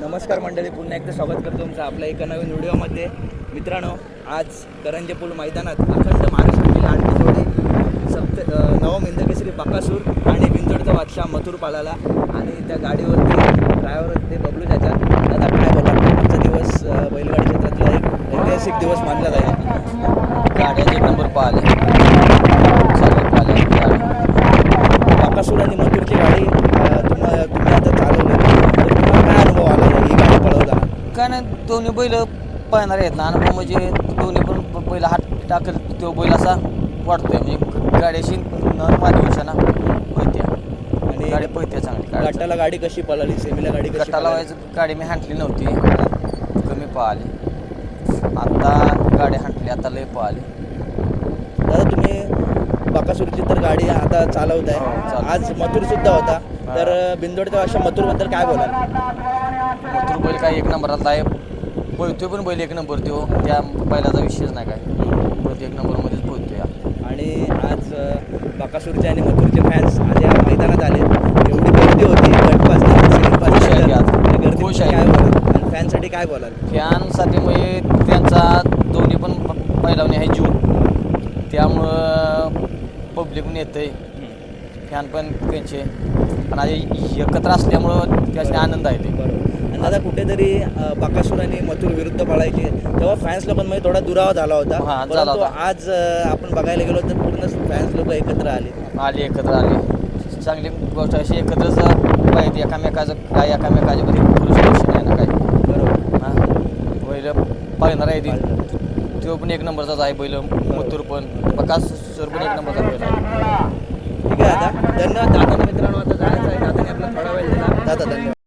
नमस्कार मंडळी पुन्हा एकदा स्वागत करतो तुमचं आपल्या एका नवीन व्हिडिओमध्ये. मित्रांनो आज करंजे पूल मैदानात अखंड महाराष्ट्राची लाडकी जोडी सप्त नवम हिंदकेसरी बकासूर आणि बिंजोडचा बादशाह मथुर पालाला आणि त्या गाडीवरती ड्रायव्हर ते बबलू त्याच्या दादा काय बोला आजचा दिवस बैलगाडी क्षेत्रातला एक ऐतिहासिक दिवस मानला जाईल. गाड्याचे नंबर पाहिले सगळे पाहिले बकासूर आणि मथुरची गाडी अ, तुम्हा तुम्ही आता चालवली तर तुम्हाला काय अनुभव आला ही गाडी पळवताना काय नाही दोन्ही बैल पाहणार आहेत ना. अनुभव म्हणजे दोन्ही पण बैल हात टाकल तो बैल असा वाटतोय म्हणजे गाड्याशी न माध्यमाच्या ना. पळते आणि गाडी पळते चांगली. गाडी गटाला गाडी कशी पळाली? सेमीला गाडी पळाली? लावायचं गाडी मी हांटली नव्हती. कमी पळाली. आता गाडी हांटली. आता लय पळाली. दादा तुम्ही बकासूरची तर गाडी आता चालवताय. हो, चालवतो. आज मथुर सुद्धा होता. तर बिंदोडच्या अशा मथुरबद्दल काय बैल काय एक नंबरात आहे पळतोय पण बैल एक नंबर तो त्या बैलाचा विषयच नाही काय. पळतो एक नंबरमध्येच पळतोय हा. आणि आज बकासूरचे आणि मथुरचे फॅन्स आज या मैदानात आले एवढी गर्दी होती. गटपास खुश आहे आहे. फॅनसाठी काय बोलाल? फॅनसाठी म्हणजे त्यांचा दोन्ही पण प- पैलवानी आहे जीव. त्यामुळं पब्लिक पण येतंय फॅन पण त्यांचे. आणि आज एकत्र असल्यामुळं त्याचे आनंद आहे ते. बरोबर. आणि दादा कुठेतरी बकासूर आणि मथुर विरुद्ध पळायचे. तेव्हा फॅन्स लोकांमध्ये थोडा दुरावा झाला होता. हा, झाला परंतु होता. आज अ, आपण बघायला गेलो तर पूर्ण फॅन्स लोक एकत्र आले. आले एकत्र आले. चांगली गोष्ट अशी एकत्रच पाहिजे. एकामेकाचं काय एकामेकाच्या मध्ये पुरुष नाही ना काय बरोबर. हां. बैल पाळणार आहे ती. तो पण एक नंबरचाच आहे बैल. मथुर पण. बकास सर पण एक नंबरचा बैल आहे. ధన్యవాదాలు